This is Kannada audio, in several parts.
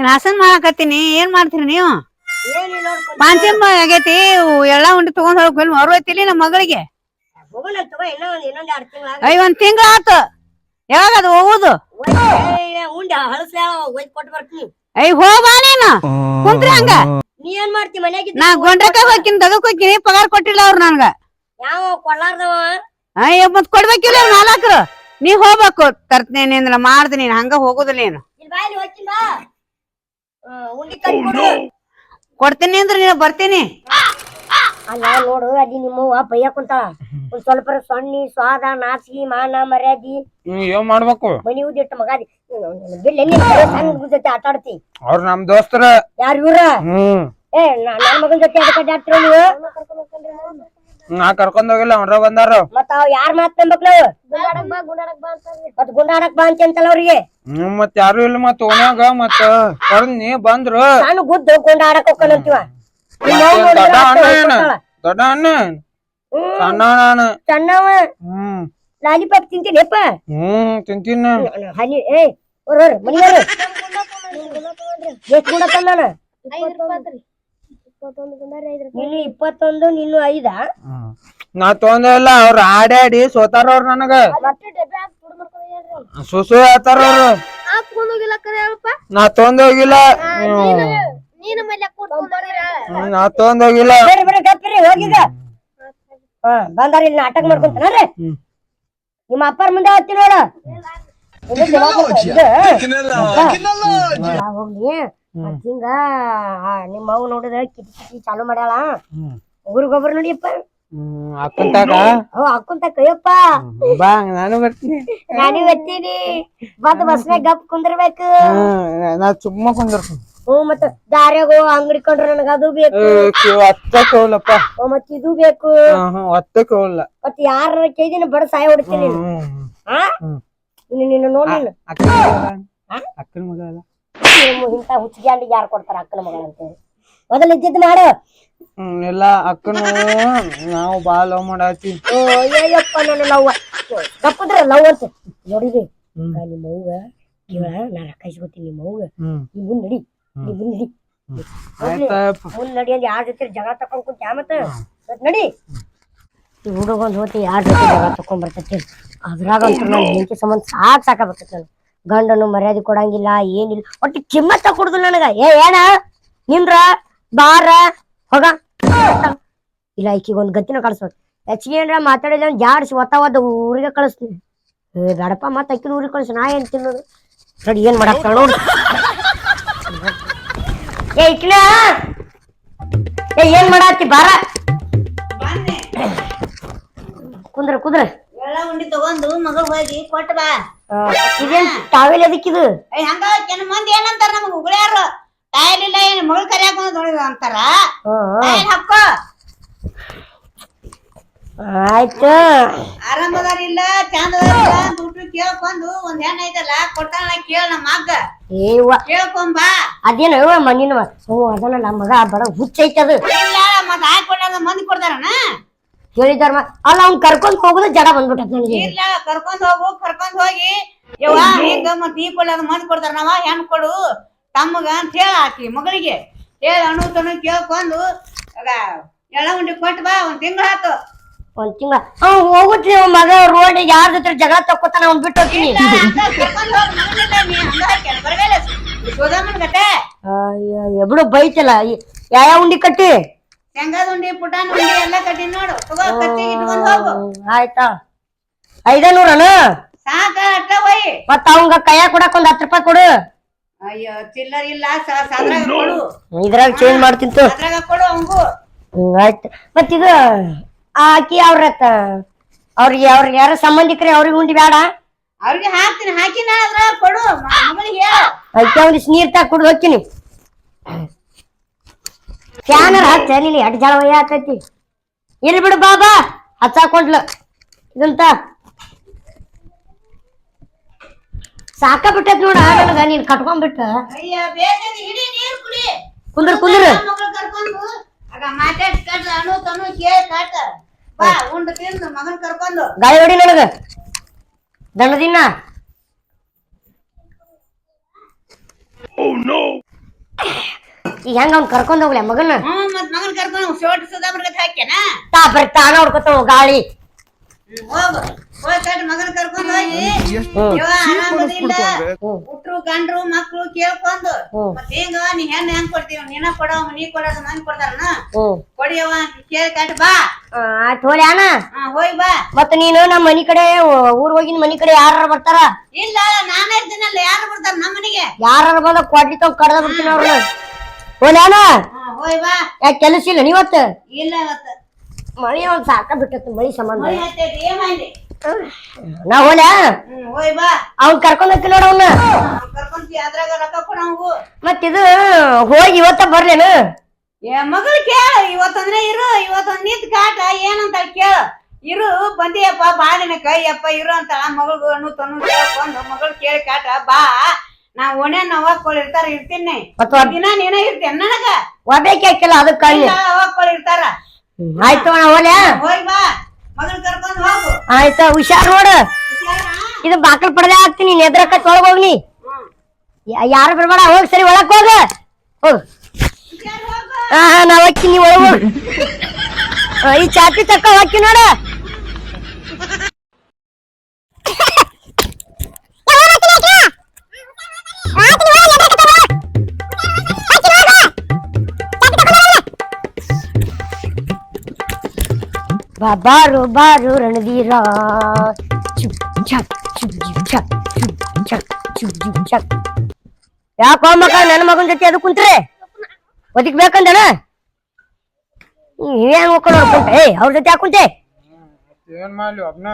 ನೀನ್ ಹಸನ್ ಮಾಡಾಕತ್ತೀನಿ. ಏನ್ ಮಾಡ್ತೀರಿ ನೀವು? ಏನಿಲ್ಲ ಪಾಂಚಮ್ಮ ಆಗೈತಿ ಎಳ್ಳ ಉಂಡಿ ತಗೊಂಡ್ ಹೋಗ್ಬೇಕು ಹೊರವೈತಿಲಿ ನಮ್ಮ ಮಗಳಿಗೆ. ಹೋಗಲ್ಲ ತಗೋ ಒಂದ್ ತಿಂಗಳ ಐ ಒಂದ್ ಆತು. ಯಾವಾಗ ಅದು ಹೋಗುದು? ಉಂಡೆ ಐ ಹೋಗ್ಬಾ ನೀನು. ಕುಂತ್ರಿ ಹಂಗ. ಮಾಡ್ತಿ ನಾ ಗೊಂಡ್ರಕ ಹೋಗಿನ್ ದಗಕ್ ಹೋಗಿನಿ ಪಗಾರ ಕೊಟ್ಟಿಲ್ಲ ಅವ್ರು ನನ್ಗ. ಯಾವ ಕೊಡ್ಲಾರ್ದವ ಅಯ್ಯ ಮತ್ ಕೊಡ್ಬೇಕಿಲ್ಲ ಮಾಲಕ್ರು ನೀ ಹೋಗ್ಬೇಕು. ತರ್ತೇನೆ ಅಂದ್ರ ಮಾಡ್ತೀನಿ ನೀನ್. ಹಂಗ ಹೋಗುದಿಲ್ಲ ನೀನು. ಇಲ್ಲಿ ಬಾ. ಉಂಡಿ ಕಟ್ಟಿ ಕೊಡು. ಕೊಡ್ತೀನಿ ಅಂದ್ರೆ ನೀನು ಬರ್ತೀನಿ. ಅಲ್ಲ ನೋಡು ಅದಿ ನಿಮ್ಮವ್ವ ಬೈಯ ಕುಂತಾಳ ಒಂದ್ ಸ್ವಲ್ಪ ಸೊನ್ನಿ ಸ್ವಾದ ನಾಚಿಕೆ ಮಾನ ಮರ್ಯಾದಿ. ಏನ್ ಮಾಡ್ಬೇಕು? ಮನಿ ಉದಿಟ್ಟು ಮಗಾದಿ ಸಣ್ಣ ಜೊತೆ ಆಟ ಆಡ್ತಿ ಅವ್ರ ನಮ್ ದೋಸ್ತರ. ಯಾರ ಇವ್ರ? ಹ್ಮ್. ಏ ನಾ- ನನ್ ಮಗನ್ ಜೊತೆ ಅದಕ್ಕೆ ನೀವು? ನಾ ಕರ್ಕೊಂಡ್ ಹೋಗಿಲ್ಲ ಅವ್ರ ಬಂದಾರ. ಮತ್ತ ಅವ್ ಯಾರ್ ಮಾತ್ ನಂಬಕ್ ನಾವು ಮತ್ ಗುಂಡಾಡಕ್ ಬಾ ಅಂತ ಅಂತಲ್ಲ ಅವ್ರಿಗೆ? ಹ್ಮ್ ಮತ್ ಯಾರು ಇಲ್ಲ ಮತ್ ಓಣ್ಯಾಗ ಮತ್ ಕರ್ನಿ ಬಂದ್ರು. ನಾನು ಗುದ್ದು ಗುಂಡಾಡಕ್ ಹೋಗ್ಕೊಂಡಂತೀವ ದೊಡ್ಡ ಅಣ್ಣ ದೊಡ್ಡ ಅಣ್ಣ? ಸಣ್ಣ ಅಣ್ಣ ಸಣ್ಣವ. ಹ್ಮ್. ಲಾಲಿಪಾಪ್ ತಿಂತೀನಿಪ್ಪ ಹ್ಮ್ ತಿಂತೀನಿ ಹನಿ ಏ ಅವ್ರವ್ರ ಮನಿಯವ್ರು. ಎಷ್ಟ್ ಗುಂಡ ತಂದಾನ? ನೀನು ಇಪ್ಪತ್ತೊಂದು ನೀನು ಐದ. ನಾ ತೊಂದಿಲ್ಲ ಇಲ್ಲ ಆಡಿ ಆಡ್ಯಾಡಿ ಸೋತಾರ ಅವ್ರು ನನಗ. ಸುಸು ಹೇಳ್ತಾರ ಅವ್ರು. ನಾ ತೊಂದ್ ಹೋಗಿಲ್ಲ. ಹ್ಮ್. ಹ್ಮ್, ನಾ ತೊಂದ್ ಹೋಗಿಲ್ಲ. ಬೇರೆ ಬೇರೆ ಗಪ್ಪಿರಿ ಹೋಗಿಗ ಹಾ ಬಂದಾರ ಇಲ್ಲಿ ನಾಟಕ ಮಾಡ್ಕೊಂತಾನ್ರಿ ಹ್ಮ್. ನಿಮ್ಮ ಅಪ್ಪರ ಮುಂದೆ ಹತ್ತಿ ನೋಡ. ಇದು ಜವಾಬ್ದಾರಿ ಇದು. ಅಪ್ಪ, ಹೋಗ್ಲಿ. ಹಿಂಗ ನಿಮ್ಮ ಅವ್ ನೋಡಿದ ಕಿಟಿ ಕಿಟಿ ಚಾಲು ಮಾಡ್ಯಾಳ. ಹ್ಮ್. ಊರಿಗೊಬ್ರು ನೋಡಿಯಪ್ಪ. ಅಕ್ಕಂತಾಗ ಹಾಕೊಂತ ಕೈಯಪ್ಪ ಬಾ ನಾನು ಬರ್ತೀನಿ. ನಾನು ಬರ್ತೀನಿ. ಬಂದ್ ಬಸ್ನಾಗ ಗಪ್ ಕುಂದಿರ್ಬೇಕು. ನಾ ಸುಮ್ಮ ಕುಂದಿರ್ತೀನಿ. ಹ್ಞೂ ಮತ್ತ ದಾರ್ಯಾಗ ಅಂಗಡಿ ಕೊಂಡ್ರ ನನಗ ಅದು ಬೇಕು. ಒತ್ತಕ್ಕೆ ಹೋಗ್ಲಪ್ಪ ಓ ಮತ್ತ್ ಇದು ಬೇಕು. ಒತ್ತಕ್ಕೆ ಹೋಗ್ಲ ಮತ್ ಯಾರ ಕೈದಿನ ಬಡ ಸಾಯ ಹೊಡಿತೀನಿ ಹಾ ನಿನ್ನ ನೋಡಿ ಅಕ್ಕನ ಮಗ ಅಲ್ಲ? ಇಂಥ ಹುಚ್ಚಿಗ್ಯಾಂಡಿಗೆ ಯಾರು ಕೊಡ್ತಾರ ಅಕ್ಕನ ಮಗಳ ಅಂತೇಳಿ. ಮೊದಲು ಇದ್ದಿದ್ದು ಮಾಡು. ಹ್ಮ್ ಎಲ್ಲ ಅಕ್ಕನು ನಾವು ಬಾ ಲವ್ ಮಾಡಾತಿ. ಓ ಅಯ್ಯಪ್ಪ ನನ್ನ ಲವ್ ತಪ್ಪದ್ರ ಲವ್ ಅಂತ. ನೋಡಿರಿ ಹ್ಮ್. ನಿಮ್ಮ ಅವ್ಗ ಇವ ನಾನು ರೊಕ್ಕ ಇಸ್ಕೊತೀನಿ ನಿಮ್ಮ ಅವ್ಗ ಹ್ಮ್. ನೀ ಮುಂದ್ ನಡಿ ನೀ ಮುಂದ್ ನಡಿ. ಆಯ್ತಪ್ಪ ಮುಂದ್ ನಡಿ ಅಂದ್ರೆ ಯಾರ ಜೊತೆ ಜಗಳ ತಕೊಂಡ್ ಕುಂತ ಮತ್ತ? ಮತ್ತ್ ನಡಿ. ಈ ಹುಡುಗ ಒಂದ್ ಹೋತಿ ಯಾರ ಜೊತೆ ಜಗಳ ತಕೊಂಡ್ ಬರ್ತೈತಿ? ಅದ್ರಾಗ ಅಂತೂ ನಾನು ಹೆಂಡತಿ ಸಂಬಂಧ ಸಾಕ್ ಸಾಕಾಗ್ತೈತಿ ನಾನು ಗಂಡನು ಮರ್ಯಾದೆ ಕೊಡಂಗಿಲ್ಲ ಏನಿಲ್ಲ. ಒಟ್ಟು ಕಿಮ್ಮತ್ತ ಕೊಡುದು ನನಗ. ಏ ಏನ? ನಿಂದ್ರ ಬಾರ ಹೋಗ. ಇಲ್ಲ ಈಕಿಗೆ ಗತ್ತಿನ ಗತಿನ ಕಳಿಸ್ಬೇಕು. ಹೆಚ್ಚಿಗೆ ಏನ್ರ ಮಾತಾಡಿಲ್ಲ ಜಾಡಿಸಿ ಒತ್ತಾವದ ಊರಿಗೆ ಕಳಿಸ್ತೀನಿ. ಏ ಬೇಡಪ್ಪ ಮತ್ತೆ ಅಕ್ಕಿನ ಊರಿಗೆ ಕಳಿಸ್. ನಾ ಏನ್ ತಿನ್ನೋದು? ನೋಡಿ ಏನ್ ಮಾಡಕ್ ನೋಡು ಏ ಇಕ್ಕಿನ? ಏ ಏನ್ ಮಾಡಾತಿ? ಬಾರ. ಕುಂದ್ರ ಕುಂದ್ರ. ಎಲ್ಲಾ ಉಂಡಿ ತಗೊಂಡು ಮಗಳು ಹೋಗಿ ಕೊಟ್ಟ ಬಾ. ಇದೇನ್ ತಾವೇಲ್ ಅದಕ್ಕಿದು ಹಂಗ ಕೆಲ ಮಂದಿ ಏನಂತಾರ ನಮಗ್ ಉಗುಳ್ಯಾರು? ತಾಯಲಿಲ್ಲ ಏನ್ ಮಗಳು ಕರಿಯಾಕ ನೋಡಿದ ಅಂತಾರ. ತಾಯಿನ್ ಹಾಕೋ ಆಯ್ತು. ಆರಾಮದಾರಿಲ್ಲ ಚಂದದಾರಿಲ್ಲ ದುಡ್ಡು ಕೇಳ್ಕೊಂಡು ಒಂದ್ ಹೆಣ್ಣ ಐತಲ್ಲ ಕೊಡ್ತಾಳ ಕೇಳ ನಮ್ಮ ಮಗ್ಗ ಏವ್ವ. ಕೇಳ್ಕೊಂಬಾ ಅದೇನು ಮಣ್ಣಿನ ಓ ಅದನ್ನ ನಮ್ಮ ಮಗ ಬಡ ಹುಚ್ಚೈತದು ಇಲ್ಲ ಮತ್ ಹಾಕೊಡದ ಮಂದಿ ಕೊಡ್ತಾರನ? ಹೇಳಿದಾರ ಅಲ್ಲ ಅವ್ನ್ ಕರ್ಕೊಂಡ್ ಹೋಗುದ ಜಡ ಬಂದ್ಬಿಟ್ಟತ್ ನನಗೆ. ಇಲ್ಲ ಕರ್ಕೊಂಡ್ ಹೋಗು ಕರ್ಕೊಂಡ್ ಹೋಗಿ. ಯವ್ವ ಹಿಂಗ ಮತ್ ಈ ಕೊಡೋದು ಮಂದಿ ಕೊಡ್ತಾರ ನಾವ? ಹೆಣ್ ಕೊಡು. ತಮ್ಮಗ ಅಂತ ಹೇಳ ಆಕಿ ಮಗಳಿಗೆ. ಹೇಳ ಅಣು ತನು ಕೇಳ್ಕೊಂಡು ಎಳ್ಳ ಉಂಡಿ ಕೊಟ್ಟು ಬಾ ಒಂದ್ ತಿಂಗಳ ಆತು. ಒಂದ್ ತಿಂಗಳ ಅವ್ ಅವ್ನ್ ಮಗ ರೋಡ್ ಯಾರ ಜೊತೆ ಜಗಳ ತಕ್ಕೋತಾನ ಅವ್ನ್ ಬಿಟ್ಟು ಹೋಗ್ತೀನಿ. ಕರ್ಕೊಂಡ್ ಹೋಗ್ ಮನೆಯಿಂದ ನೀ ಹಂಗ ಹಾಕ್ಯಾನ? ಬರಗಾಲ ಸೋದಮ್ಮನ್ ಬಿಡು ಬೈತಲ್ಲ. ಯಾವ ಉಂಡಿ ಕಟ್ಟಿ? ಶೇಂಗಾದ ಉಂಡಿ ಪುಟಾನ್ ಉಂಡಿ ಎಲ್ಲ ಕಟ್ಟಿ ನೋಡು. ತಗೋ ಕತ್ತಿಗೆ ಇಟ್ಕೊಂಡ್ ಹೋಗು. ಆಯ್ತಾ? ಐದ ನೂರನ ಸಾಕ ಅಟ್ಟ ಒಯ್ ಮತ್ತ ಅವಂಗ ಕೈಯಾಗ ಕೊಡಕ್ ಒಂದ್ ಹತ್ತು ರೂಪಾಯಿ ಕೊಡು. ಅಯ್ಯೋ ಚಿಲ್ಲರ್ ಇಲ್ಲ ಸಾದ್ರಾಗ ಕೊಡು. ಇದ್ರಾಗ ಚೇಂಜ್ ಮಾಡ್ತಿಂತು ಅದ್ರಾಗ ಕೊಡು ಅವಂಗು. ಹ್ಮ್, ಆಯ್ತು. ಇದು ಆಕಿ ಅವ್ರ ಅವ್ರಿಗೆ ಅವ್ರಿಗೆ ಯಾರ ಸಂಬಂಧಿಕರೇ ಅವ್ರಿಗೆ ಉಂಡಿ ಬೇಡ ಅವ್ರಿಗೆ ಹಾಕ್ತೀನಿ ಹಾಕಿನ ಅದ್ರಾಗ ಕೊಡು. ಮ- ಮಗಳಿಗೆ ಹೇಳ. ಅದಕ್ಕೆ ಒಂದಿಷ್ಟು ನೀರ್ ತಾಕ್ ಕುಡ್ದು ಹೋಗ್ತೀನಿ. ಫ್ಯಾನ್ ಹಚ್ಚ ನೀನು ಎಟ್ ಜಳ ಒಯ್ಯ ಆತೈತಿ? ಇರ್ಲಿ ಬಿಡು ಬಾಬಾ ಹಚ್ಚಾಕೊಂಡ್ಲ. ಇದಂತ. ಸಾಕ ಬಿಟ್ಟೈತಿ ನೋಡ ನನಗ ನೀನ್ ಕಟ್ಕೊಂಡ್ಬಿಟ್ಟ ಕುಂದ್ರ ಕುಂದ್ರ. ಗಾಳಿ ಹೊಡಿ ನನಗ. ದಂಡದಿನ್ನ ಓ oh, ನೋ ಈಗ ಹೆಂಗ ಅವ್ನ್ ಕರ್ಕೊಂಡ್ ಹೋಗ್ಲಿ ಮಗನ ಹ್ಮ್ ಮತ್ ಮಗನ್ ಕರ್ಕೊಂಡು ಶೋಟ್ ಸುಧಾ ಬರ್ಗತ್ ಹಾಕ್ಯಾನ? ತಾ ಬರೀ ತಾನ ಹೊಡ್ಕೊತಾವ ಗಾಳಿ. ಹೋಗು. ಹೋಗ್ ಕಟ್ ಮಗನ್ ಕರ್ಕೊಂಡ್ ಹೋಗಿ. ಯವ್ವ ಆರಾಮದಿಲ್ಲ. ಹುಟ್ರು ಗಂಡ್ರು ಮಕ್ಳು ಕೇಳ್ಕೊಂಡು. ಮತ್ ಹೆಂಗ ನೀ ಹೆಣ್ಣು ಹೆಂಗ್ ಕೊಡ್ತೀವಿ ನೀನ ಕೊಡವ ನೀ ಕೊಡೋದು ಮಂದಿ ಕೊಡ್ತಾರನ? ಕೊಡಿಯವ್ವ ಕೇಳಿ ಕಟ್ ಬಾ. ಆಯ್ತು ಅಣ್ಣ. ಹಾ ಹೋಯ್ ಬಾ. ಮತ್ತ ನೀನು ನಮ್ಮ ಮನಿ ಕಡೆ ಊರ್ ಹೋಗಿನ ಮನಿ ಕಡೆ ಯಾರು ಬರ್ತಾರ? ಇಲ್ಲ ನಾನೇ ಇರ್ತೀನಲ್ಲ ಯಾರು ಬರ್ತಾರ ನಮ್ಮ ಮನೆಗೆ? ಯಾರ ಬಂದ ಕೊಡ್ಲಿ ತಗೊಂಡ್ ಕಡ್ದ ಬಿಡ್ತೀನಿ ಅವ್ರನ್ನ ಹೋಲಿ ಅಣ್ಣ ಹಾ ಹೋಯ್ ಬಾ. ಯಾಕೆ ಕೆಲಸ ಇಲ್ಲ ನೀವತ್ತ? ಇಲ್ಲ ಇವತ್ತು. ಮಳಿ ಒಂದ್ ಸಾಕ ಬಿಟ್ಟತ್ತು ಮಳಿ ಸಂಬಂಧ? ನಾ ಬಾ. ಅವ್ನ್ ಕರ್ಕೊಂಡ್ ಹೋಗ್ತಿ ನೋಡ ಅವ್ನ. ಕರ್ಕೊಂತಿ ಅದ್ರಾಗ ರೊಕ್ಕ ಕೊಡಂಗು ಮತ್ ಇದು ಹೋಗಿ ಇವತ್ತ ಬರ್ಲೇನು? ಏ ಮಗಳು ಕೇಳ ಇವತ್ತಂದ್ರೆ ಇರು ಇವತ್ತೊಂದ್ ನಿಂತ್ ಕಾಟ ಏನಂತ ಕೇಳ. ಇರು ಬಂದಿಯಪ್ಪ ಬಾ ದಿನಕ್ಕ ಯಪ್ಪ ಇರು ಅಂತ ಮಗಳು ಅನ್ನು ತನ್ನ ಮಗಳು ಕೇಳಿ ಕಾಟ ಬಾ. ನಾ ಓಣ್ಯಾನ ನವಾಕೊಳ್ ಇರ್ತಾರ ಇರ್ತೀನಿ. ಮತ್ತ ಒಬ್- ದಿನ ನೀನ ಇರ್ತೇನ್ ನನಗ. ಒಬ್ಬೇಕಿ ಹಾಕಿಲ್ಲ ಅದಕ್ಕೆ ನವಾಕೊಳ್ ಇರ್ತಾರ. ಆಯ್ತು ಅಣ್ಣ ಹೋಯ್ ಬಾ. ಮಗಳ್ ಕರ್ಕೊಂಡ್ ಹೋಗು. ಆಯ್ತಾ ಹುಷಾರ್ ನೋಡು. ಹುಷಾರಾ? ಇದು ಬಾಕಲ್ ಪಡೆದೇ ಹಾಕ್ತೀನಿ ನೆದ್ರಕ ಒಳಗ್ ಹೋಗ್ಲಿ ಹ್ಮ್. ಯಾರು ಬರ್ಬೇಡ ಹೋಗ್ ಸರಿ ಒಳಕ್ ಹೋಗ. ಹೋಗ್. ಹುಷಾರ್ ಹೋಗು. ಹಾ ಹಾ ನಾವ್ ಹಾಕಿ ನೀವ್ ಒಳಗ್ ಹೋಗ್. ಆ, ಈ ಚಾಪಿ ತಕ್ಕ ಹಾಕಿ ನೋಡ. ಬಾರು ಬಾರು ರಣವೀರ. ಯಾಕೋ ಮಗ ನನ್ನ ಮಗನ ಜೊತೆ ಅದು ಕುಂತ್ರೆ? ಒದಕ್ ಬೇಕಂದಣ ಏನ್ ಹೋಗ್ಕೊಂಡು ಕುಂತೆ ಏಯ್ ಅವ್ರ ಜೊತೆ ಯಾಕೆ ಕುಂತೆ ಏನ್ ಮಾಡ್ಲಿ ಒಬ್ನ?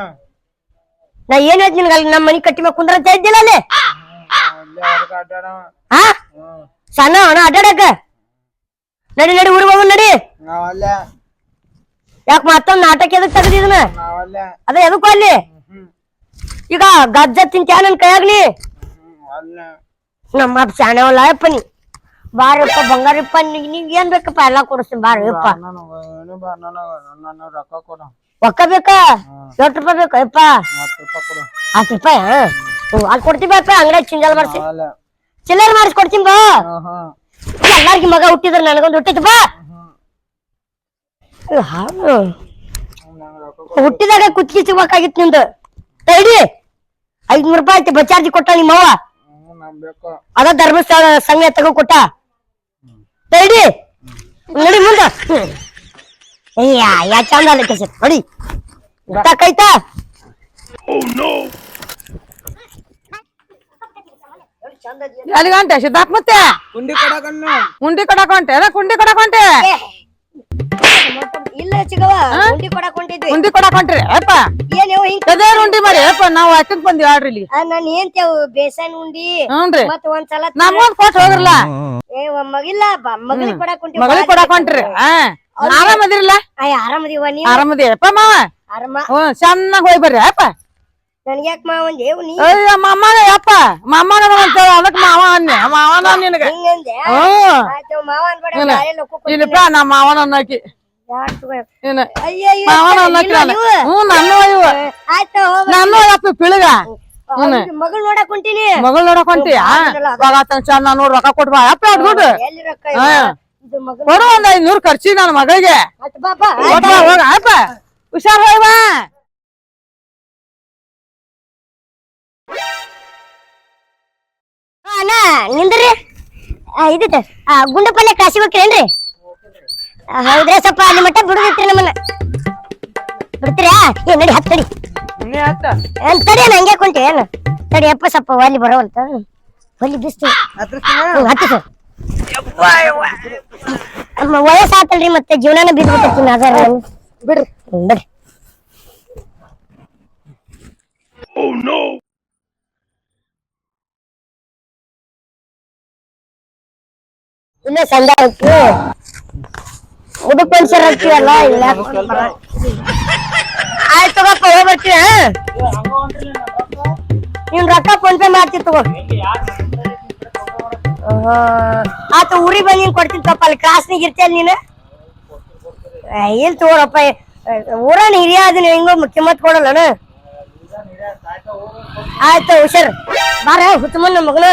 ನಾ ಏನ್ ಹೇಳ್ತೀನಿ ನಿನ್ಗೆ ಅಲ್ಲಿ ನಮ್ಮ ಮನೆ ಕಟ್ಟಿ ಮೇಲೆ ಕುಂದ್ರ ಅಂತ ಇದ್ದಿಲ್ಲ ಅಲ್ಲಿ? ಹಾ ಸಣ್ಣ ಅಣ್ಣ ಅಡ್ಡಾಡಕ? ನಡಿ ನಡಿ ಊರಿಗೆ ಹೋಗೋಣ ನಡಿ. ಯಾಕೆ ಮತ್ತೊಂದು ನಾಟಕ ಎದಕ್ ತೆಗ್ದಿದನ ಅದೇ ಎದಕ್ಕೂ ಅಲ್ಲಿ? ಈಗ ಗಜ್ಜ ತಿಂತ್ಯಾ ನನ್ ಕೈಯಾಗ್ಲಿ ಅಲ್ಲೇ. ನಮ್ಮ ಅಪ್ಪ ಶಾಣವಲ್ಲ ಅಪ್ಪ ನೀ. ಬಾರಪ್ಪ ಬಂಗಾರಪ್ಪ ನೀ- ನೀವ್ ಏನ್ ಬೇಕಪ್ಪ ಎಲ್ಲಾ ಕೊಡಿಸ್ತೀನಿ ಬಾರಪ್ಪ. ಒಕ್ಕ ಬೇಕಾ? ಎಷ್ಟು ರೂಪಾಯಿ ಬೇಕು ಯಪ್ಪ ಹತ್ತು ರೂಪಾಯಿ ಕೊಡು. ಕೊಡ್ತೀನಿ ಅಲ್ಲಿ ಕೊಡ್ತೀವಪ್ಪ ಅಂಗಡಿ ಚಿಂಗಲ್ ಮಾಡ್ಸಿ ಚಿಲ್ಲರ್ ಮಾಡಿಸ್ಕೊಡ್ತೀನಿ ಬಾ. ಎಲ್ಲಾರ್ಗಿ ಮಗ ಹುಟ್ಟಿದ್ರ ನನಗೊಂದು ಹುಟ್ಟಿತ್ತು ಬಾ. ರೊಕ್ಕ ಕೊಡು ಹುಟ್ಟಿದಾಗ ಕುತ್ತಿಗೆ ಸಿಗ್ಬೇಕಾಗಿತ್ತು ನಿಂದು. ತಡಿ. ಐದ್ನೂರು ರೂಪಾಯಿ ಐತಿ ಬಚಾರ್ಜಿ ಕೊಟ್ಟ ನಿಮ್ಮವ್ವ. ಅವ ಅದ ಧರ್ಮಸ್ಥಳ ಸಂಘ ತಗೋ ಕೊಟ್ಟ. ತಡಿ. ನಡಿ ಮುಂದ. ಅಯ್ಯ ಯಾ ಚಂದ ಅಲ್ಲ ಕೆಸ ನೋಡಿ. ಕೈತಾ ಎಲ್ಲಿಗಂಟೆ ಸಿದ್ದಾಪ್ ಮತ್ತೆ? ಕುಂಡಿ ಕೊಡಕನ್ನು ಕುಂಡಿ ಕೊಡಕ್ ಹೊಂಟೆ. ಅದ ಕುಂಡಿ ಕೊಡಕ್ ಹೊಂಟೆ? ಇಲ್ಲ ಚಿಗವ ಉಂಡಿ ಕೊಡಕ್ ಹೊಂಟಿದ್ವಿ. ಉಂಡಿ ಕೊಡಕ್ ಹೊಂಟ್ರಿ? ಅಪ್ಪ ಏನ್ ಇವ ಹಿಂಗ್ ಉಂಡಿ ಮಾಡಿ? ಅಪ್ಪ ನಾವು ಅಟ್ಟಕ್ ಬಂದಿವಿ ಆಡ್ರಿ ಇಲ್ಲಿ. ಆ, ನಾನ್ ಏನ್ತೇವ್ ಬೇಸನ್ ಉಂಡಿ. ಹ್ಞೂನ್ರಿ ಮತ್ ಒಂದ್ಸಲ ನಮ್ಗೊಂದ್ ಕೊಟ್ಟು ಹೋಗ್ರಲ್ಲ ಏ ಒ- ಮಗಿಲ್ಲ ಮಗಳಿಗೆ ಕೊಡಕ್ ಹೊಂಟಿವಿ ಮಗಳಿಗೆ ಕೊಡಕ್ ಹೊಂಟ್ರಿ? ಹಾ. ಆರಾಮದಿರಲ್ಲ ಅಯ್ಯ ಆರಾಮದಿವ ನೀವ್? ಆರಾಮದಿ ಅಪ್ಪ ಮಾವ? ಆರಾಮ. ಹ್ಮ್ ಚೆನ್ನಾಗ್ ಹೋಗಿ ಬರ್ರಿ ಅಪ್ಪ. ನನ್ಗೆ ಯಾಕೆ ಮಾವ ಒಂದೇವ್ ನೀ ಅಯ್ಯ ಮಮ್ಮಗ ಅಪ್ಪ ಮಮ್ಮನ ಅಂತ ಅದಕ್ ಮಾವ ಅನ್ನೆ ಮಾವನ ನಿನಗ. ಹಿಂಗಂದೆ ಹ್ಮ್ ಆಯ್ತು ಮಾವ ಅನ್ಬೇಡ ಇಲ್ಲ. ಬ್ಯಾರೆ ಲೋಕ ಕೊಡ್ತೀನಿ. ಇಲ್ಲಪ್ಪ ನಮ್ಮ ಮಾವನ ಅನ್ನಕಿ ಮಾವನ ಅನ್ನಕಿ ಹ್ಞೂ ನನ್ನ ಇವ ಆಯ್ತು ಹೋಗ್. ನನ್ನ ಅಪ್ಪ ಪಿಳಗ. ಮಗಳು ನೋಡಕ್ ಹೊಂಟೀನಿ. ಮಗಳು ನೋಡಕ್ ಹೊಂಟಿಯ? ಚಂದ ನೋಡ್ ರೊಕ್ಕ ಕೊಟ್ ಬಾ. ಅಪ್ಪ ಅದ್ ದುಡ್ಡು ಕೊಡು ಒಂದ್ ಐದ್ನೂರ್ ಖರ್ಚಿ ನನ್ನ ಮಗಳಿಗೆ. ಹುಷಾರ್ ಹೋಯ್ ಅಣ್ಣ ನಿಂದ್ರಿ. ಆ, ಇದಿತ್ತು ಆ, ಗುಂಡು ಪಲ್ಯ ಕಾಸಿ ಹೋಗ್ತೀರೇನ್ರಿ ಹೌದ್ರಿ ಸ್ವಲ್ಪ ಅಲ್ಲಿ ಮಟ್ಟ ಬಿಡುದಿತ್ರಿ ನಮ್ಮನ್ನ. ಬಿಡ್ತೀರಾ? ಏ ನಡಿ ಹತ್ತು ತಡಿ. ನೀ ಆತ ಏನ್ ತಡಿ ಅಣ್ಣ ಹಂಗೆ ಕುಂಟಿ ಏನು? ತಡಿ ಅಪ್ಪ ಸ್ವಲ್ಪ ಒಲಿ ಬರೋವಂತ ಒಲಿ ಬಿಸ್ತು. ಹತ್ತು ಸರ್ ವಯಸ್ಸಾತಲ್ರಿ ಮತ್ತೆ ಜೀವನಾನ ಬಿದ್ಬಿಟ್ಟಿರ್ತೀನಿ ಅದಾರ ಬಿಡ್ರಿ. ಹ್ಮ್, ಬರ್ರಿ ಇಲ್ಲ ಸಂಧಾನಕ್ಕೆ ಮುದುಕ್ ಪೆನ್ಷನ್ ಹಾಕ್ತೀವಲ್ಲ ಇಲ್ಲ ಆಯ್ತು ತಗೋಪ್ಪ ಹೋಗ್ಬರ್ತೀವಿ ನೀನ್ ರೊಕ್ಕ ಫೋನ್ ಪೇ ಮಾಡ್ತಿ ತಗೋ ಆತ ಊರಿಗೆ ಬಂದು ನೀನ್ ಕೊಡ್ತೀನಿ ತಪ್ಪ, ಅಲ್ಲಿ ಕ್ರಾಸ್ನಾಗ ಇರ್ತೀಯ ನೀನು? ಇಲ್ಲಿ ಇಲ್ ತಗೋರಪ್ಪ ಊರನ್ ಹಿರಿಯ ಅದನ್ನ ಹೆಂಗೋ ಕಿಮ್ಮತ್ ಕೊಡಲ್ಲನ? ಆಯ್ತು, ಹುಷಾರ್. ಬಾರ ಹುತ್ತಮನ್ ಮಗನು.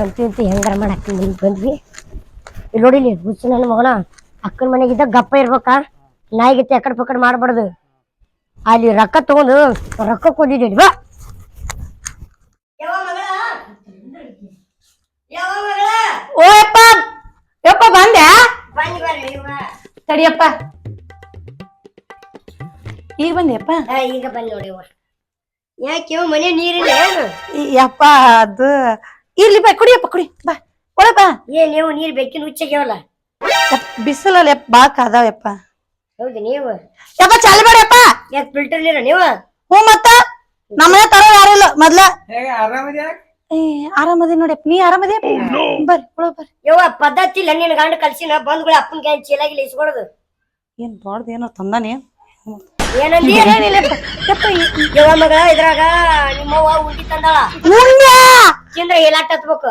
ಅಂತು ಇಂತು ಹೆಂಗಾರ ಮಾಡಿ ಅಕ್ಕನ ಮನೆಗೆ ಬಂದ್ವಿ. ಇಲ್ಲಿ ನೋಡಿಲಿ ಹುಚ್ಚು ನನ್ನ ಮಗನ ಅಕ್ಕನ ಮನೆಗಿದ್ದ ಗಪ್ಪ ಇರ್ಬೇಕಾ. ನಾಯಿಗಿತ್ತು ಎಕಡೆ ಪಕಡೆ ಮಾಡಬಾರ್ದು. ಅಲ್ಲಿ ರೊಕ್ಕ ತಗೊಂಡು ರೊಕ್ಕ ಕೊಟ್ಟಿದ್ದೀವಿ ಬಾ. ಓ ಯಪ್ಪ! ಯಪ್ಪ ಬಂದೆ? ತಡಿಯಪ್ಪ ಈಗ ಬಂದ್ಯಪ್ಪ ಈಗ ಬಂದ್ ನೋಡಿ ಯಾಕೆ ಮನೆ ನೀರಿಲ್ಲ ಯಪ್ಪ ಅದು ಇರ್ಲಿ ಬಾ ಕುಡಿಯಪ್ಪ ಕುಡಿ ಬಾ ಒಳ ಬಾ. ಏ ನೀವು ನೀರ್ ಬೇಕಿನ ಹುಚ್ಚಾಗ್ಯಾವಲ್ಲ ಬಿಸಿಲಲ್ಲಿ ಯಪ್ಪ ಬಾ ಕಾದಾವಪ್ಪ ಹೌದು ನೀವು? ಯಪ್ಪ ಚಾಲಿ ಬೇಡಪ್ಪ ಯಾಕೆ ಫಿಲ್ಟರ್ ನೀರ ನೀವು? ಹ್ಞೂ ಮತ್ತ ನಮ್ಮನೆ ತರ ಯಾರಿಲ್ಲ ಮೊದ್ಲ. ಹೇಗೆ ಆರಾಮಿದ್ಯಾ ಏ ಆರಾಮದಿ ನೋಡ್ಯಪ್ಪ ನೀ ಆರಾಮದಿ? ಬರ್ರಿ ಒಳ ಬರ್ರಿ. ಯವ್ವ ಪದ್ಧತಿ ಇಲ್ಲ ನಿನ್ನ ಗಂಡ ಕಲ್ಸಿನ ಬಂದ್ಗಳು ಅಪ್ಪನ ಕೈ ಚೀಲಾಗಿಲ್ಲ ಇಸ್ಕೊಡೋದು. ಏನ್ ಬಾಡ್ದು ಏನೋ ತಂದಾನೆ? ಏನಂದಿ? ಯವ್ವ ಮಗ ಇದ್ರಾಗ ನಿಮ್ಮವ್ವ ಉಂಡಿ ತಂದಾಳ. ಉಂಡ್ಯಾ? ಚಿಂದ್ರ ಏಲಾಟ ಹತ್ಬೇಕು?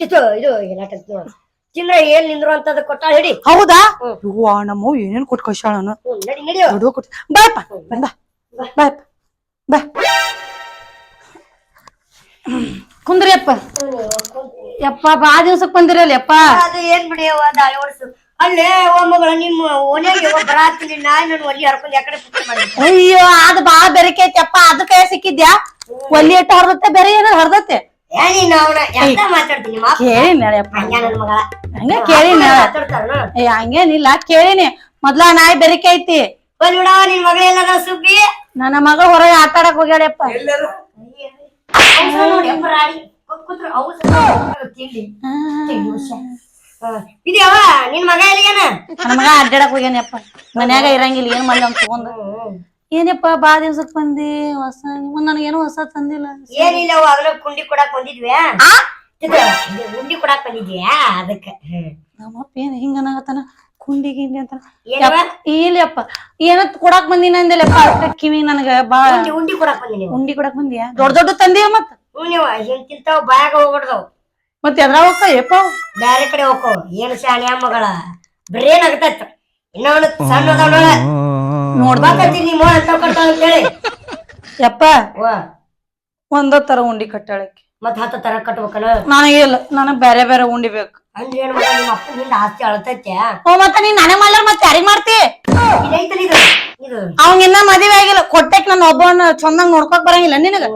ಇದು ಇದು ಏಲಾಟ ಹತ್ ಚಿಂದ್ರ ಏನ್ ನಿಂದ್ರು ಅಂತದ ಕೊಟ್ಟಾಳ ಹಿಡಿ. ಹೌದಾ? ಹ್ಮ್. ನಮ್ಮ ಏನೇನ್ ಕೊಟ್ಟು ಕಳ್ಸಾಳ ನಡಿ ಕೊಟ್ಟು ಬಾಯಪ್ಪ ಬಾ ಬಾಯಪ್ಪ ಬಾ. ಕುಂದ್ರಿ ಅಪ್ಪ. ಯಪ್ಪ ಬಾ ದಿವ್ಸಕ್ ಬಂದಿರಲ್ಲ ಯಪ್ಪ ಅದು ಏನ್ ಬಿಡಿ ದಾಳಿ ಓಡಿಸು ಅಲ್ಲೇ ಓ ಮಗಳ ನಿಮ್ಮ ಓನೇ ಬರಾತೀನಿ ನಾಯಿ ನನ್ನ ಒಲಿ ಹರ್ಕೊಂಡ್ ಯಾಕಡೆ ಪುಟ್ಟ ಮಾಡಿ ಅಯ್ಯೋ ಅದ್ ಬಾ ಬೆರಕೆ ಐತಪ್ಪ ಅಪ್ಪ. ಕೈ ಸಿಕ್ಕಿದ್ಯಾ? ಒಲ್ಲಿ ಎಟ್ಟು ಹರ್ದತ್ತೆ ಬೇರೆ ಏನಾರ ಹರ್ದತ್ತೆ? ಹಂಗ ಏ ಹಂಗೇನಿಲ್ಲ ಕೇಳಿನಿ. ಮೊದ್ಲ ನಾಯಿ ಬೆರಿಕೆ ಐತಿ. ನನ್ನ ಮಗಳ ಹೊರಗೆ ಆಟ ಆಡಕ್ ಹೋಗ್ಯಾಳಪ್ಪ ನಿನ್ ನನ್ನ ಮಗ ಅಡ್ಡಾಡಕ್ ಹೋಗ್ಯಾನಪ್ಪ. ಮನ್ಯಾಗ ಇರಂಗಿಲ್ಲ ಏನ್ ಮಾಡ್ಲಿ ಅಂತ ತಗೊಂಡ್. ಏನಪ್ಪ ಬಾ ದಿವ್ಸಕ್ ಬಂದಿ ಹೊಸ ನನಗೇನು ಹೊಸ ತಂದಿಲ್ಲ. ಏನಿಲ್ಲ ಅವಾಗಲೇ ಕುಂಡಿ ಕೊಡಾಕ್ ಬಂದಿದ್ವಿ. ಉಂಡಿ ಕೊಡಾಕ್ ಬಂದಿದ್ವಿ ಅದಕ್ಕ. ನಮ್ಮಪ್ಪ ಏನ್ ಹಿಂಗ ಅನ್ನಕತ್ತಾನ ಕುಂಡಿ ಗಿಂಡಿ ಅಂತ ಇಲ್ಲಪ್ಪ ಏನ ಕೊಡಾಕ್ ಬಂದಿನ ಅಂದಿಲ್ಲಪ್ಪ ಅದಕ್ಕ ಕಿವಿ ನನಗ ಬಾ ಉಂಡಿ ಕೊಡಕ್ ಕೊಡಾಕ್ ಬಂದಿ ನೀವು. ಉಂಡಿ ಕೊಡಾಕ್ ಬಂದಿಯಾ? ದೊಡ್ಡ ದೊಡ್ಡ ತಂದಿಯ ಮತ್ತ? ಹ್ಞೂ ಹಿಂತಿಂತಾವ್ ಬಾಯಾಗ ಹೋಗ್ಬಿಡ್ದವ್ ಮತ್ ಎದ್ರ ಹೋಗ್ಕ ಯಪ್ಪ? ಬ್ಯಾರೆ ಕಡೆ ಹೋಗ್ಕೋ ಏನ್ ಶಾಣ್ಯ ಮಗಳ? ಬ್ರೇನ್ ಆಗತೈತ ಇನ್ನೊಂದು ಸಣ್ಣ ಅದಾವ ನೋಡ್ಬೇಕಂತೀನಿ ನಿಮ್ಮ ಅಂತ ಕೊಡ್ತಾವ ಅಂತೇಳಿ. ಯಪ್ಪ ವಾ. ಒಂದ ತರ ಉಂಡಿ ಕಟ್ಟಾಳಕ್ಕೆ. ಮತ್ ಹತ್ತ ತರ ಕಟ್ಬೇಕಲ್ಲ? ನನಗೆ ಇಲ್ಲ ನನಗ್ ಬೇರೆ ಬೇರೆ ಉಂಡಿ ಬೇಕು. ಅಂದ್ರೆ ಏನ್ ಮಗ ನಿಮ್ಮ ಅಪ್ಪನಿಂದ ಆಸ್ತಿ ಅಳತೈತೆ? ಓ ಮತ್ತ ನೀನ್ ನಾನೇ ಮಾಡ್ಲಾರ ಮತ್ ಯಾರಿಗ್ ಮಾಡ್ತಿ? ಇದೈತಲ್ಲ ಇದು? ಇದು. ಅವಂಗಿನ್ನ ಮದುವೆ ಆಗಿಲ್ಲ ಕೊಟ್ಟೆಕ್ ನಾನು ಒಬ್ಬವನ್ನ ಚಂದಂಗ್ ನೋಡ್ಕೊಕ್ ಬರಂಗಿಲ್ಲ ನಿನಗ.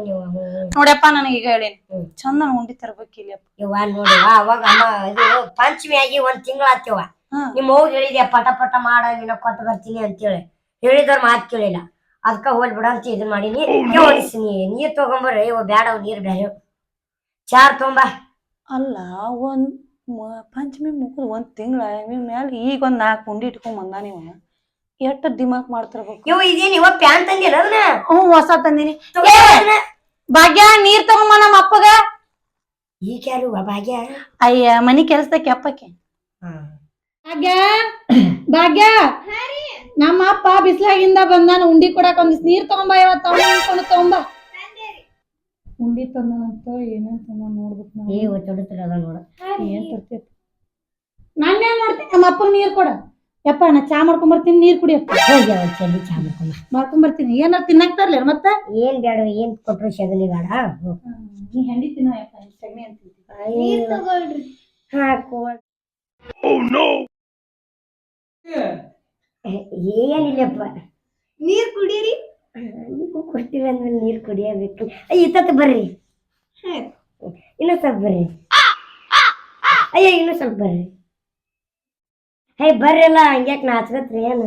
ನೋಡ್ಯಪ್ಪ ನನಗೆ ಈಗ ಹೇಳೀನಿ. ಚಂದ ಉಂಡಿ ತರ್ಬೇಕಿಲ್ಲಪ್ಪ ಇಲ್ಲಿ ನೋಡಿ ಅವಾಗ ಅಮ್ಮ ಇದು ಪಂಚಮಿ ಆಗಿ ಒಂದ್ ತಿಂಗಳ ಆತ್ಯವ ಹಾ. ನಿಮ್ಮ ಹೋಗಿ ಹೇಳಿದೆ ಪಟ ಪಟ ಮಾಡ ನಿನ್ನ ಕೊಟ್ಟು ಬರ್ತೀನಿ ಅಂತೇಳಿ. ಹೇಳಿದವ್ರ ಮಾತು ಕೇಳಿಲ್ಲ. ಅದಕ್ಕ ಹೋಲ್ ಬಿಡ ಅಂತ ಇದು ಮಾಡೀನಿ. ನೀ ನೀರ್ ತಗೊಂಬರ್ರಿ ಇವ ಬ್ಯಾಡ ಅವ್ ನೀರ್ ಬ್ಯಾರೆ ಚಾರ್ ತೊಂಬ. ಅಲ್ಲ ಒಂದ್ ಮ- ಪಂಚಮಿ ಮುಗಿದ್ ಒಂದ್ ತಿಂಗಳ ಮ್ಯಾಲ ಈಗ ಒಂದ್ ನಾಲ್ಕು ಉಂಡಿ ಇಟ್ಕೊಂಡ್ ಬಂದ ನೀವ ಎಷ್ಟ್ ದಿಮಾಕ್ ಮಾಡ್ತಿರ್ಬೇಕು? ಇವ ಇದೇನ್ ಇವ ಪ್ಯಾನ್ ತಂದಿಲ್ಲ ಅದನ್ನ ಹ್ಞೂ ಹೊಸ ತಂದಿನಿ. ಭಾಗ್ಯ ನೀರ್ ತಗೊಂಬ ನಮ್ಮ ಅಪ್ಪಗ. ಈಗ ಯಾರು ಭಾಗ್ಯ? ಅಯ್ಯ ಮನಿ ಕೆಲ್ಸದ ಕೆಪ್ಪಕ್ಕೆ. ಭಾಗ್ಯ ಭಾಗ್ಯ. ನಮ್ಮ ಅಪ್ಪ ಬಿಸ್ಲಾಗಿಂದ ಬಂದಾನ ಉಂಡಿ ಕೊಡಕ್ ಒಂದಿಸ್ ನೀರ್ ತಗೊಂಬ ಇವತ್ತ ಅನ್ಕೊಂಡು ತಗೊಂಬ. ಉಂಡಿ ತಂದನಂತ ಏನೇನ್ ತಂದ ನೋಡ್ಬೇಕು ನಾವು. ಏ ಒತ್ತೊಡುತ್ತಿರ ಅದ ನೋಡ. ಏನ್ ತರ್ತೈತಿ ನಾನೇನ್ ಮಾಡ್ತೀನಿ? ನಮ್ಮ ಅಪ್ಪನ ನೀರ್ ಕೊಡ. ಯಪ್ಪ ನಾ ಚಾ ಮಾಡ್ಕೊಂಡ್ ಬರ್ತೀನಿ ನೀರ್ ಕುಡಿಯಪ್ಪ ಚಲ್ಲಿ ಚಾ ಮಾಡ್ಕೊಂಬ ಮಾಡ್ಕೊಂಡ್ ಬರ್ತೀನಿ. ಏನಾರ ತಿನ್ನಕ್ ತರ್ಲಿ ಮತ್ತ? ಏನ್ ಬೇಡ ಏನ್ ಕೊಟ್ರು ಶಗನಿ ಬೇಡ. ನೀ ಹೆಂಡಿ ತಿನ್ನೋ ಯಪ್ಪ ಸಗಣಿ ಅಂತ ಹಾಕು. ಏನಿಲ್ಲಪ್ಪ ನೀರ್ ಕುಡೀರಿ. ನೀವು ಕೊಡ್ತೀವಿ ಅಂದ್ಮೇಲೆ ನೀರು ಕುಡಿಯಬೇಕು. ಅಯ್ಯ ಇತ್ತ ಬರ್ರಿ. ಇನ್ನೊಂದು ಸ್ವಲ್ಪ ಬರ್ರಿ. ಅಯ್ಯ ಇನ್ನೂ ಸ್ವಲ್ಪ ಬರ್ರಿ. ಹೇ ಬರ್ರಲ್ಲ ಹಂಗ್ಯಾಕ್ ನಾಚ್ಕತ್ರಿ ಏನು!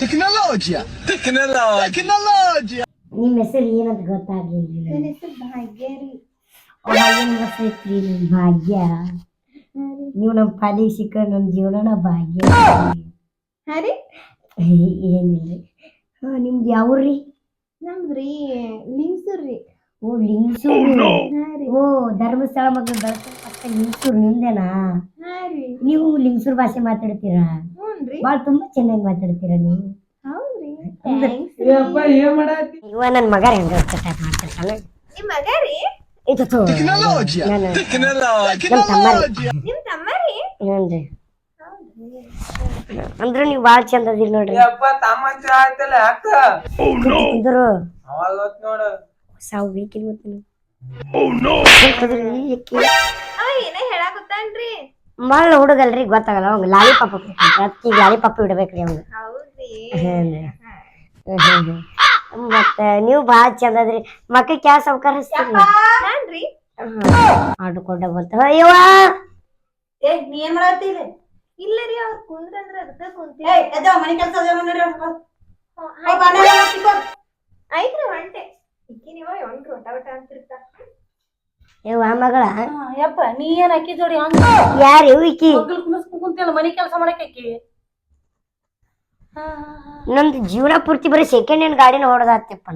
Technology Tecnologia! ನಿಮ್ಮ ಹೆಸರು ಏನಂತ ಗೊತ್ತಾಗ್ಲಿಲ್ಲ. ಭಾಗ್ಯ ನಿಮ್ ಭಾಗ್ಯ? ನೀವು ನಮ್ಮ ಪಾಲಿಗೆ ಸಿಕ್ಕ ನಮ್ಮ ಜೀವನ ಭಾಗ್ಯ ಏ, ಏನಿಲ್ರಿ. ಹಾ ನಿಮ್ದು ಯಾವ್ರಿ? ಲಿಂಗಸೂರ್ ರೀ ಓ ಲಿಂಗಸೂರು. ಓ ಧರ್ಮಸ್ಥಳ ಮಗ ಬೆಳಕ ಲಿಂಗಸೂರು ನಿಮ್ದೇನಾ? ರೀ. ನೀವು ಲಿಂಗ್ಸೂರು ಭಾಷೆ ಮಾತಾಡ್ತೀರಾ? ಭಾಳ ತುಂಬಾ ಚೆನ್ನಾಗಿ ಮಾತಾಡ್ತೀರಾ ನೀವು. ಹೌದ್ರಿ. ಯಪ್ಪ ಏನ್ ಮಾಡತ್ತಿ ಇವ ನನ್ನ ಮಗ ಹೆಂಗ ಮಾಡ್ತಿರ್ತಾನೆ ನಿಮ್ ಮಗ ರೀ? ಇದು Tecnologia! ನಮ್ಮ ತಮ್ಮರಿ ನಿಮ್ ತಮ್ಮರಿ? ಹ್ಞೂನ್ರಿ. ಅಂದ್ರ ನೀವು ಭಾಳ ಚಂದ ಅದೀರಿ ನೋಡ್ರಿ. ಯಪ್ಪ ಆಯ್ತಲ್ಲ ಅಕ್ಕ? ಇದ್ರು ಅವಾಗ ಹೊತ್ ನೋಡು. ಸಾವು ಬೇಕಿಲ್ಲ ಮತ್ತೆ ನೀವು. Oh ಏನ ಹೇಳಾಕತ್ತಾನ್ರಿ ಮಳ್ಳ ಹುಡುಗಲ್ರಿ ಗೊತ್ತಾಗಲ್ಲ ಅವಂಗ ಲಾಲಿ ಪಾಪ ಅದಕ್ಕೆ ಲಾಲಿ ಪಾಪ ಇಡ್ಬೇಕ್ರಿ ಅವಂಗ. ಹೌದ್ರಿ. ಮತ್ತ ನೀವು ಭಾಳ ಚಂದ ಅದ್ರಿ. ಮಕ್ಕಳಿಗೆ ಯಾವ ಸಾವುಕಾರ ಹಚ್ತೀರಿ ನಾನ್ರಿ. ಆಡ್ಕೊಂಡ ಬಂತ. ಅಯ್ಯವ್ವ ಏ ನೀ ಏನ್ ಇಲ್ಲಿ ರೀ ಅವ್ರ ಕುಂದ್ರಂದ್ರ ಅದಕ್ಕ ಕುಂತಿ ಏ ಮನೆ ಕೆಲಸ ಅಂತಿರ್ತಾ ಯವ್ವ ಮಗಳ? ಯಪ್ಪ ನೀ ಏನ್ ಅಕ್ಕಿ ಜೋಡಿ ಹಂಗ ಯಾರು ಇವ್ ಇಕ್ಕಿ ಕುಂತಿಯಲ್ಲ ಮನಿ ಕೆಲಸ ಮಾಡಕ್ಕೆ ಅಕ್ಕಿ ನಮ್ದು ಜೀವನ ಪೂರ್ತಿ ಬರೀ ಸೆಕೆಂಡ್ ಹ್ಯಾಂಡ್ ಗಾಡಿನ ಹೊಡೆದಾತ್ಯಪ್ಪ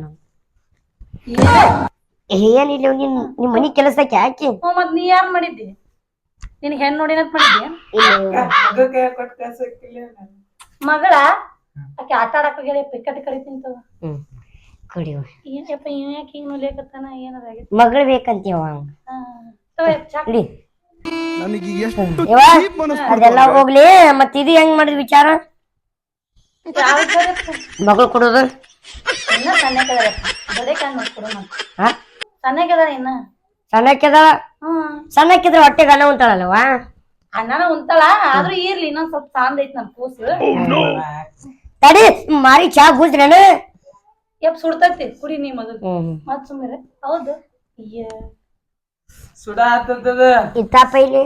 ಏನ್ ಏನಿಲ್ಲ ನಿನ್ ನಿಮ್ ಮನಿ ಕೆಲಸಕ್ಕೆ ಯಾಕೆ? ಹ್ಞೂ ಮತ್ ನೀ ಯಾರ್ ಮಾಡಿದ್ದಿ? ನಿನಗೆ ಹೆಣ್ಣು ನೋಡಿನ ಮಗಳ? ಆಕೆ ಆಟ ಆಡಕ್ ಹೋಗ್ಯಾಳ ಪಿಕ್ಕಟ್ ಕರಿತೀನಿ ತಗೋ ಹ್ಮ್. ಕುಡಿಯೋ ಏನಪ್ಪ ಇವ ಯಾಕೆ ಹಿಂಗ್ ನೋಡ್ಲಿಕತ್ತಾನ ಮಗಳು ಬೇಕಂತೀವ ನನಗೆ ಎಷ್ಟು ಅದೆಲ್ಲ ಹೋಗ್ಲಿ ಮತ್ ಇದು ಹೆಂಗ್ ಮಾಡಿದ್ ವಿಚಾರ? ಮಗಳು ಕೊಡೋದು? ಇನ್ನ ಕಾಣ್ ಮಾಡ್ಕೊಡು ನಾನು ಹಾ? ಸಣ್ಣಕ್ಕದಾರ ಇನ್ನ. ಸಣ್ಣಕ್ಕಿದ ಹ್ಮ್. ಸಣ್ಣಕ್ಕಿದ್ರೆ ಹೊಟ್ಟೆಗೆ ಅನ್ನ ಉಂಟಾಳಲ್ವಾ ಅಣ್ಣನ ಉಂತಾಳ ಆದ್ರೂ ಇರ್ಲಿ ಇನ್ನೊಂದ್ ಸ್ವಲ್ಪ ಸಾಂದ್ ಐತ್ ನನ್ ಕೂಸು. ತಡಿ ಮಾರಿ ಚಾ ಬೂಜ್ರೇನು ಯಪ್ ಸುಡ್ತೈತಿ ಕುಡಿ ನೀ ಮೊದಲು. ಮತ್ ಸುಮ್ಮನೆ ಹೌದು. ಅಯ್ಯ. ಸುಡ ಆತದ ಇತ್ತಾಪ ಇಲ್ಲಿ.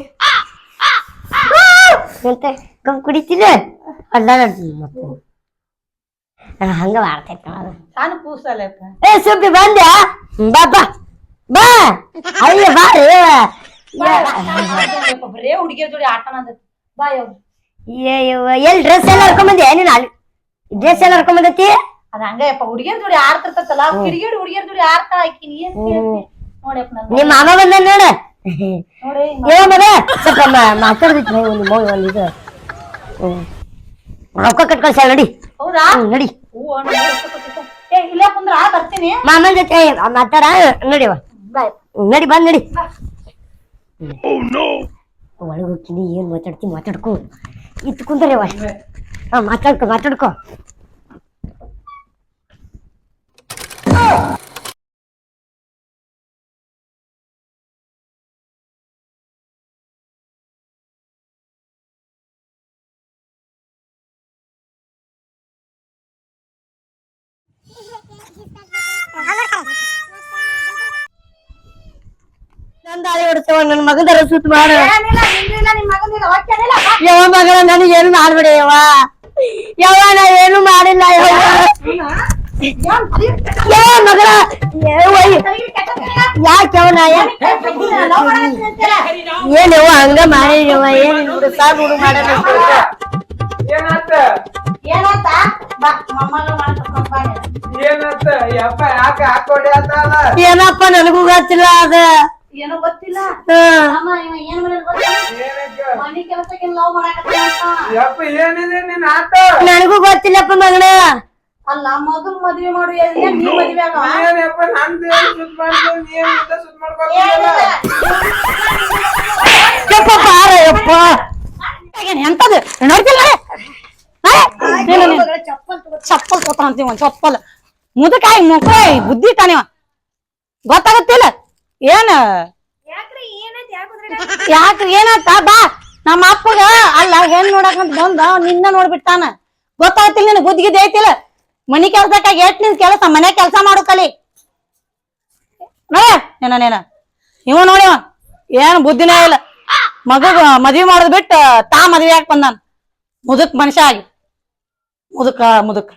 ಎಂತ ಮತ್ತೆ. ಆ, ಹಂಗ ಮಾಡ್ತೈತ ನೋಡು ನಾನು ಕೂಸಲ್ಲಪ್ಪ ಏ ಸುಬ್ಬಿ ಬಂದ್ಯಾ ಬಾ ಬಾ ಬಾ ಅಯ್ಯ ಬಾ ಬರೇ ಹುಡುಗಿಯರ್ ಜೋಡಿ ಆಟ ಬಾ ಯವ್ ಎಲ್ ಡ್ರೆಸ್ ಎಲ್ಲ ಹರ್ಕೊಂಬಂದಿ ನೀನು ಅಲ್ಲಿ ಡ್ರೆಸ್ ಎಲ್ಲ ಹರ್ಕೊಂಬಂದತಿ ಅದ ಹಂಗಪ್ಪ ಹುಡುಗಿಯರ್ ಜೋಡಿ ಆಡ್ತಿರ್ತಲ್ಲ ಕಿಡಿಗೇಡಿ ಹುಡುಗಿಯರ್ ಜೋಡಿ ಆಡ್ತಾಳ ಆಕಿ ನೀ ಏನ್ ಕೇಳ್ತಿ ನೋಡಪ್ಪ ನಿಮ್ಮ ಮಾಮ ಬಂದ ನೋಡ ನೋಡಿ ಏ ಮಗ ಸ್ವಲ್ಪ ಮಾತಾಡ್ದಿತ್ತು ಒಂದು ಇದು ಹ್ಮ್. ರೊಕ್ಕ ಕಟ್ ಕಳ್ಸ ನಡಿ. ಹೌದಾ? ಹ್ಮ್, ನಡಿ. ಹೂವ ನೋಡಿ, ರೊಕ್ಕ ಕೊಟ್ಟಿದ್ದ. ಏ ಇಲ್ಲೇ ಕುಂದ್ರ ಬರ್ತೀನಿ. ಮಾಮನ ಜೊತೆ ಮಾತಾಡ ನಡಿ ಬಾಯ್. ನಡಿ ಬಂದ್ ನಡಿ. Oh no! ಒಳಗೆ ಹೋಗ್ತೀನಿ ಏನ್ ಮಾತಾಡ್ತೀನಿ ಮಾತಾಡ್ಕೋ. ಇತ್ತು ಕುಂದರೇವ ಹಾ ಮಾತಾಡ್ಕೊ ಮಾತಾಡ್ಕೊ. ಹೊಡ್ತೇವ ನನ್ನ ಮಗನ ಸುತ್ತ ಮಾಡ. ಯಾವ ಮಗಳ ನನಗೆ ಏನು ಮಾಡ್ಬೇಡಿ ಯವ್ವ ಯಾವ ನಾ ಏನು ಮಾಡಿಲ್ಲ ಯವ್ವ. ಯವ್ವ ಮಗಳ ಯವ್ವ? ಯಾಕೆ ಯವ್ವ ನಾ ಏನ್ ಲವ್ ಮಾಡಾಕತ್ತೀನಿ ಮಾಡಿ ಏನ್ ಯವ್ವ ಹಂಗ ಏನ್ ಹುಡುಗ ಹುಡುಗ ಏನಾತ? ಏನಾತ? ಬಾ ಮಾಡ್ಕೊಂಡ್ ಆತಲ್ಲ ಏನಪ್ಪ ನನಗೂ ಗೊತ್ತಿಲ್ಲ ಅದ. ಏನೋ ಗೊತ್ತಿಲ್ಲ. ಹಾ. ಅಮ್ಮ ಇವ ಏನ್ ಮಾಡಿದ್ ಗೊತ್ತಾ? ಏನಕ್ಕ? ಮನೆ ಕೆಲಸಕ್ಕೆ ಲವ್ ಮಾಡಾಕತ್ತಾನ. ಯಪ್ಪ ಏನಿದೆ ನಿನ್ನ ಆಟ? ನನಗೂ ಗೊತ್ತಿಲ್ಲಪ್ಪ ಮಗಳ. ಅಲ್ಲ ಮೊದಲು ಮದ್ವೆ ಮಾಡು ಏನ್ ನೀ ಮದ್ವೆ ಆಗವ? ಏನಪ್ಪ ನಂದು ಏನ್ ಸುತ್ತ ಮಾಡ್ತು ನೀ ಏನ್ ಇದ ಸುತ್ತ ಮಾಡ್ಕೊಲ್ಲ ಏನಿಲ್ಲ. ಯಪ್ಪ ಬಾರ ಯಪ್ಪ. ಎಂತದು? ನೋಡ್ತಿಲ್ಲ? ಚಪ್ಪಲ್ ತಗೊಂತೀವ ಒಂದ್ ಚಪ್ಪಲ್. ಮುದಕಾಯಿ ಮುಕ್ಕಾಯಿ ಬುದ್ಧಿ ತಾನೇವ ಗೊತ್ತಾಗತ್ತಿಲ್ಲ? ಏನ? ಯಾಕ್ರಿ ಏನೈತಿ? ಬಾ. ನಮ್ಮ ಅಪ್ಪಗ ಅಲ್ಲ ಹೆಣ್ ನೋಡಕಂತ ಬಂದ ನಿನ್ನ ನೋಡ್ಬಿಟ್ಟಾನ. ಗೊತ್ತಾಗತ್ತಿಲ್ಲ ನಿನ್ ಗುದ್ಗಿದ್ ಐತಿಲ್ಲ. ಮನಿ ಕೆಲ್ಸಕ್ಕಾಗ ಎಷ್ಟ್ ನಿನ್ ಕೆಲಸ? ಮನೆ ಕೆಲಸ ಮಾಡು ಕಲಿ. ನೋಡ ಏನ ನೇನ. ಇವ ನೋಡಿವ ಏನ್ ಬುದ್ಧಿನೇ ಇಲ್ಲ. ಮಗಗ ಮದ್ವಿ ಮಾಡೋದ್ ಬಿಟ್ಟು ತಾ ಮದ್ವಿ ಯಾಕೆ ಬಂದಾನ? ಮುದುಕ್ ಮನುಷ್ಯ ಆಗಿ. ಮುದುಕ ಮುದುಕ್.